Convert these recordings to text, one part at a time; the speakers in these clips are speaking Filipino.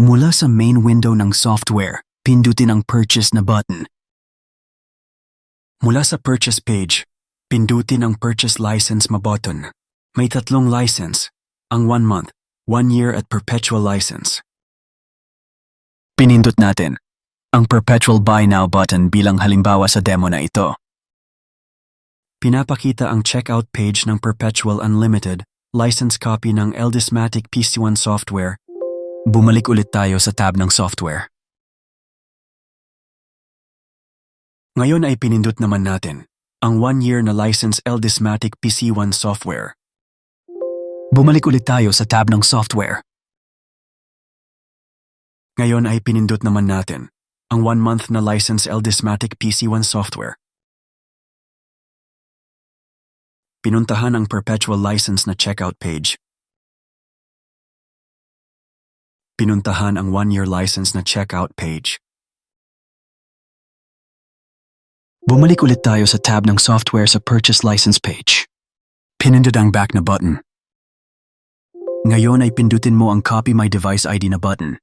Mula sa main window ng software, pindutin ang purchase na button. Mula sa purchase page, pindutin ang purchase license ma button. May tatlong license, ang 1 month, 1 year at perpetual license. Pinindot natin ang perpetual buy now button bilang halimbawa sa demo na ito. Pinapakita ang checkout page ng Perpetual Unlimited license copy ng Eldismatic PC1 software. Bumalik ulit tayo sa tab ng software. Ngayon ay pinindot naman natin ang 1-year na license Eldismatic PC1 software. Bumalik ulit tayo sa tab ng software. Ngayon ay pinindot naman natin ang 1-month na license Eldismatic PC1 software. Pinuntahan ang perpetual license na checkout page. Pinuntahan ang 1-year license na checkout page. Bumalik ulit tayo sa tab ng software sa purchase license page. Pinindot ang back na button. Ngayon ay pindutin mo ang copy my device ID na button.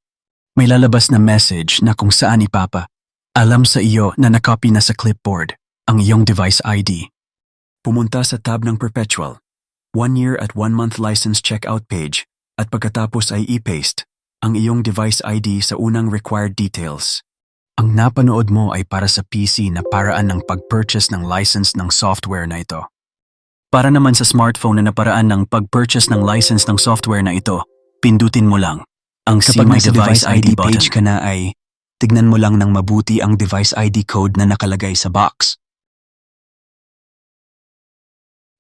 May lalabas na message na kung saan ipapa. Alam sa iyo na nakopy na sa clipboard ang iyong device ID. Pumunta sa tab ng Perpetual, 1 year at 1 month license checkout page at pagkatapos ay i-paste ang iyong device ID sa unang required details. Ang napanood mo ay para sa PC na paraan ng pag-purchase ng license ng software na ito. Para naman sa smartphone na naparaan ng pag-purchase ng license ng software na ito, pindutin mo lang ang See Kapag My nasa Device ID page button. ka na ay tignan mo lang ng mabuti ang device ID code na nakalagay sa box.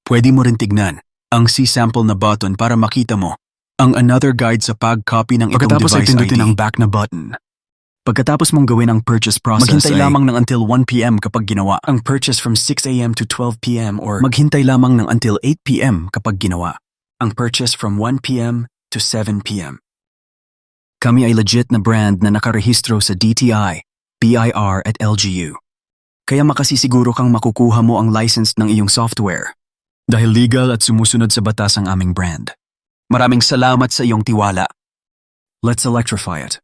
Pwede mo rin tignan ang C-sample na button para makita mo ang another guide sa pag-copy ng itong Pagkatapos ay device pindutin ID. ang back na button. Pagkatapos mong gawin ang purchase process Maghintay ay lamang ng until 1 p.m. kapag ginawa. Ang purchase from 6 a.m. to 12 p.m. or maghintay lamang ng until 8 p.m. kapag ginawa. Ang purchase from 1 p.m. to 7 p.m. Kami ay legit na brand na nakarehistro sa DTI, BIR at LGU. Kaya makasisiguro kang makukuha mo ang license ng iyong software. Dahil legal at sumusunod sa batas ang aming brand. Maraming salamat sa iyong tiwala. Let's electrify it.